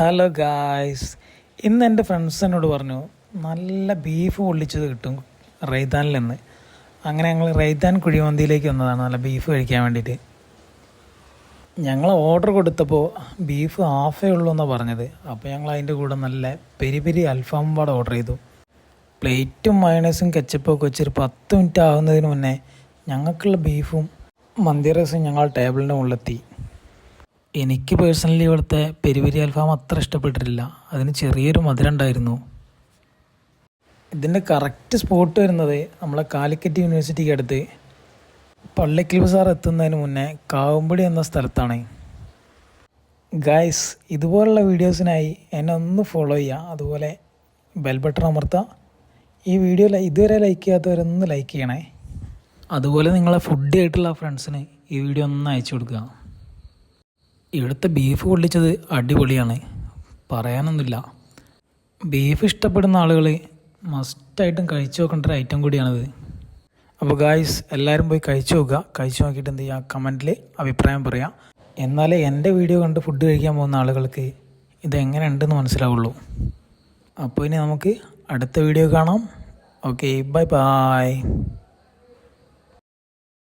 Hello guys ഇന്ന് എന്റെ friends എന്നോട് പറഞ്ഞു നല്ല ബീഫ് പൊള്ളിച്ചത് കിട്ടും റൈതാനിൽ നിന്ന്. അങ്ങനെ ഞങ്ങൾ റൈതാൻ കുഴിമന്തിയിലേക്ക് വന്നതാണ് നല്ല ബീഫ് കഴിക്കാൻ വേണ്ടിയിട്ട്. ഞങ്ങൾ ഓർഡർ കൊടുത്തപ്പോൾ ബീഫ് ഹാഫേ ഉള്ളൂ എന്നാണ് പറഞ്ഞത്. അപ്പോൾ ഞങ്ങൾ അതിന്റെ കൂടെ നല്ല പെരി പെരി അൽഫാം പാട് ഓർഡർ ചെയ്തു. പ്ലേറ്റും മയണൈസും കെച്ചപ്പൊക്കെ വെച്ചൊരു പത്ത് മിനിറ്റ് ആകുന്നതിന് മുന്നേ ഞങ്ങൾക്കുള്ള ബീഫും മന്തി റൈസും ഞങ്ങൾ ടേബിളിന്റെ മുകളിലെത്തി. എനിക്ക് പേഴ്സണലി ഇവിടുത്തെ പെരുവരി അൽഫാം അത്ര ഇഷ്ടപ്പെട്ടിട്ടില്ല. അതിന് ചെറിയൊരു മധുരം ഉണ്ടായിരുന്നു. ഇതിന്റെ കറക്റ്റ് സ്പോട്ട് വരുന്നത് നമ്മളെ കാലിക്കറ്റ് യൂണിവേഴ്സിറ്റിക്ക് അടുത്ത്. പള്ളിക്കൽ ബസാർ എത്തുന്നതിന് മുന്നേ കാവുമ്പടി എന്ന സ്ഥലത്താണ്. ഗായ്സ് ഇതുപോലുള്ള വീഡിയോസിനായി എന്നെ ഒന്ന് ഫോളോ ചെയ്യുക. അതുപോലെ ബെൽ ബട്ടൺ അമർത്തുക. ഈ വീഡിയോ ഇതുവരെ ലൈക്ക് ചെയ്യാത്തവരൊന്ന് ലൈക്ക് ചെയ്യണേ. അതുപോലെ നിങ്ങളെ ഫുഡ് ആയിട്ടുള്ള ഫ്രണ്ട്സിന് ഈ വീഡിയോ ഒന്ന് അയച്ചു കൊടുക്കുക. ഇവിടുത്തെ ബീഫ് പൊള്ളിച്ചത് അടിപൊളിയാണ്. പറയാനൊന്നുമില്ല. ബീഫ് ഇഷ്ടപ്പെടുന്ന ആളുകൾ മസ്റ്റായിട്ടും കഴിച്ചു നോക്കേണ്ട ഒരു ഐറ്റം കൂടിയാണിത്. അപ്പോൾ ഗായ്സ് എല്ലാവരും പോയി കഴിച്ചു നോക്കുക. കഴിച്ചു നോക്കിയിട്ട് എന്ത് ചെയ്യുക? കമന്റിൽ അഭിപ്രായം പറയാം. എന്നാലേ എന്റെ വീഡിയോ കണ്ട് ഫുഡ് കഴിക്കാൻ പോകുന്ന ആളുകൾക്ക് ഇതെങ്ങനെ ഉണ്ടെന്ന് മനസ്സിലാവുള്ളൂ. അപ്പോൾ ഇനി നമുക്ക് അടുത്ത വീഡിയോ കാണാം. Okay bye bye